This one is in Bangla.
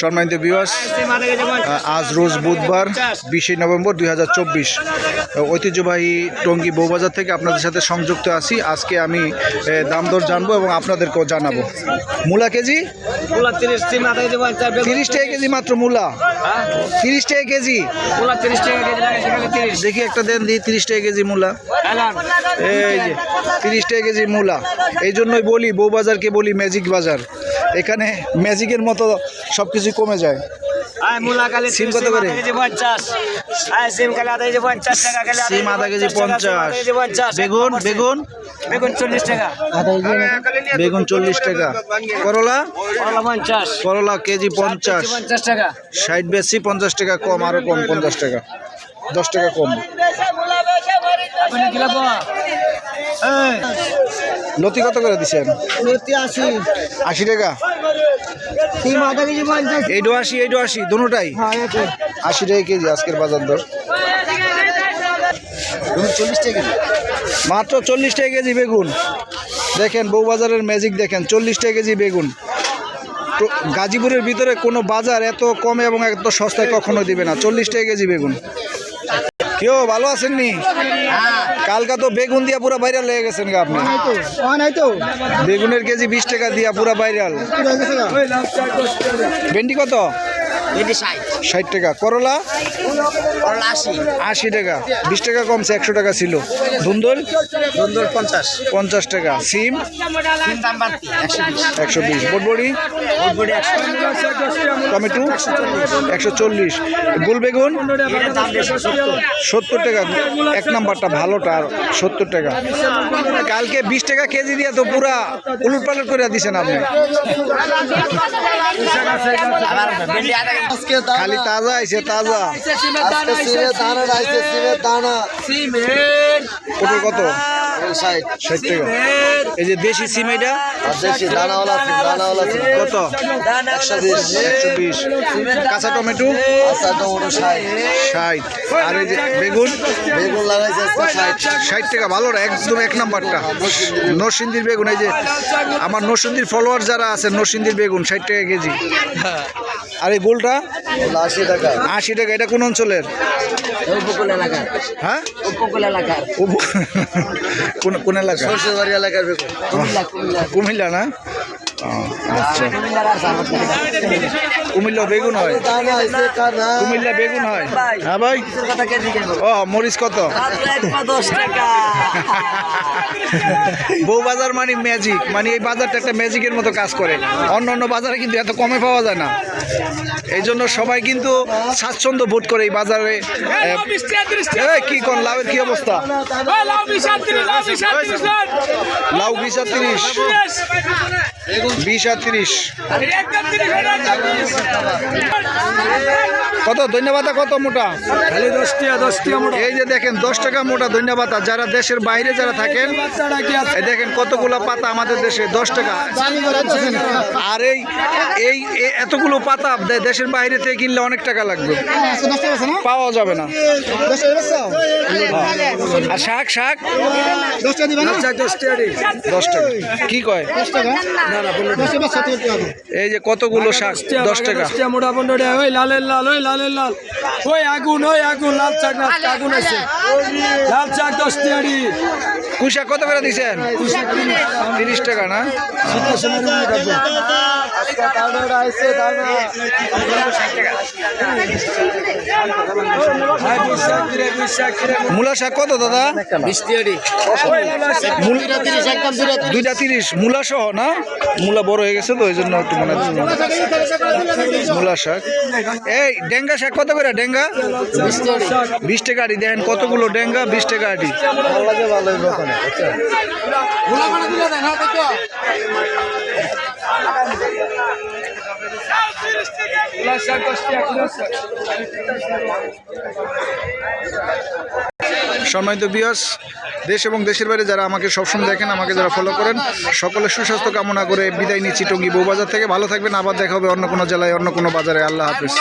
সম্মানিত বিবাস আজ রোজ বুধবার বিশে নভেম্বর দু হাজার চব্বিশ। ঐতিহ্যবাহী টঙ্গী বৌবাজার থেকে আপনাদের সাথে সংযুক্ত আছি। আজকে আমি দাম দর জানব এবং আপনাদেরকেও জানাব। মূলা কেজি? তিরিশ টাকা কেজি মাত্র মূলা। হ্যাঁ? তিরিশ টাকা কেজি? দেখি একটা দেন দিই তিরিশ টাকা কেজি মূলা। এই যে তিরিশ টাকা কেজি মূলা। এই জন্যই বলি বৌবাজারকে বলি ম্যাজিক বাজার। এখানে ম্যাজিকের মতো সব কিছু কমে যায়। সিম কত করে? আধা কেজি পঞ্চাশ। সিম আধা কেজি বেগুন বেগুন? বেগুন চল্লিশ টাকা। বেগুন চল্লিশ টাকা। করলা? পঞ্চাশ। করলা কেজি পঞ্চাশ। পঞ্চাশ টাকা। ষাট বেশি পঞ্চাশ টাকা কম আরও কম পঞ্চাশ টাকা। দশ টাকা কম। লতি কত করে দিচ্ছেন লতি আশি। আশি টাকা? এইটো আশি এইটো আশি দুটাই? হ্যাঁ। আশি টাকা কেজি আজকের বাজার দর। চল্লিশ টাকা কেজি? মাত্র চল্লিশ টাকা কেজি বেগুন। দেখেন বউবাজারের ম্যাজিক দেখেন চল্লিশ টাকা কেজি বেগুন। তো গাজীপুরের ভিতরে কোনো বাজার এত কমে এবং এত সস্তায় কখনো দিবে না। চল্লিশ টাকা কেজি বেগুন। কেউ ভালো আছেন নি কালকা তো বেগুন দিয়া পুরো ভাইরাল হয়ে গেছেন গা আপনি। বেগুনের কেজি বিশ টাকা দিয়া পুরো ভাইরাল ভেন্ডি কত? ষাট। টাকা। করলা? আশি। টাকা। বিশ টাকা কমছে একশো টাকা ছিল। ধুন্দল? পঞ্চাশ। পঞ্চাশ টাকা। সিম? একশো বিশ। বটবড়ি? টমেটো? একশো চল্লিশ। গোল বেগুন? সত্তর টাকা। এক নাম্বারটা ভালোটা আর সত্তর টাকা। কালকে বিশ টাকা কেজি দিয়ে তো পুরা উলুট পালট করে দিছেন আপনি। খালি তাজা আইছে, তাজা। কত? ষাট টাকা। এই যে দেশি সিম এটা? কত? একশো বিশ কাঁচা টমেটো? ষাট। আর এই যে বেগুন? ষাট। টাকা ভালো একদম এক নাম্বারটা। নরসিংদীর। বেগুন এই যে আমার নরসিংদীর ফলোয়ার যারা আছে নরসিংদীর বেগুন ষাট টাকা কেজি। আর এই গোলটা আশি টাকা। আশি টাকা এটা কোন অঞ্চলের? উপকূল এলাকার। হ্যাঁ? উপকূল এলাকার। কোন কোন এলাকা? এলাকার কুমিল্লা না? কুমিল্লা বেগুন হয়। কুমিল্লা বেগুন হয়। হ্যাঁ ভাই। ও মরিচ কত? বউ বাজার মানে ম্যাজিক মানে এই বাজারটা একটা ম্যাজিকের মতো কাজ করে। অন্য অন্য বাজারে কিন্তু এত কমে পাওয়া যায় না। এই জন্য সবাই কিন্তু স্বাচ্ছন্দ্য বোধ করে এই বাজারে। এ, কি কোন লাভের কি অবস্থা? লাউ বিশ তিরিশ বিশ আর তিরিশ। কত ধন্যবাদ কত মোটা? খালি দশ টাকা দশ টাকা মোটা। এই যে দেখেন দশ টাকা মোটা ধন্যবাদ। যারা দেশের বাইরে যারা থাকেন এই দেখেন কতগুলো পাতা আমাদের দেশে দশ টাকা। আর এই এই এতগুলো পাতা দেশের বাইরে থেকে কিনলে অনেক টাকা লাগবে। পাওয়া যাবে না। আর শাক শাক? দশ টাকা। কি কয়? এই যে কতগুলো শাক? দশ টাকা। মোটা পনেরো লালের লাল লালের লাল। ওই আগুন ওই আগুন লাল চাক না আগুন আছে। লাল চাক দশ টাকা কুশা কত করে দিচ্ছেন তিরিশ। টাকা না? মূলা শাক কত দাদা? মূল- দুইটা তিরিশ। মূলা সহ না? মূলা বড় হয়ে গেছে তো ওই জন্য একটু মনে হচ্ছে। মূলা শাক এই ডেঙ্গা শাক কত করে ডেঙ্গা? বিশ টাকা আটি দেখেন কতগুলো ডেঙ্গা বিশ টাকা আটি। ভালো লাগে ভালো সম্মানিত বিয়াস দেশ এবং দেশের বাইরে যারা আমাকে সবসময় দেখেন আমাকে যারা ফলো করেন সকলের সুস্বাস্থ্য কামনা করে বিদায় নিচ্ছি টঙ্গি বউবাজার থেকে। ভালো থাকবেন আবার দেখা হবে অন্য কোনো জেলায় অন্য কোনো বাজারে। আল্লাহ হাফিজ।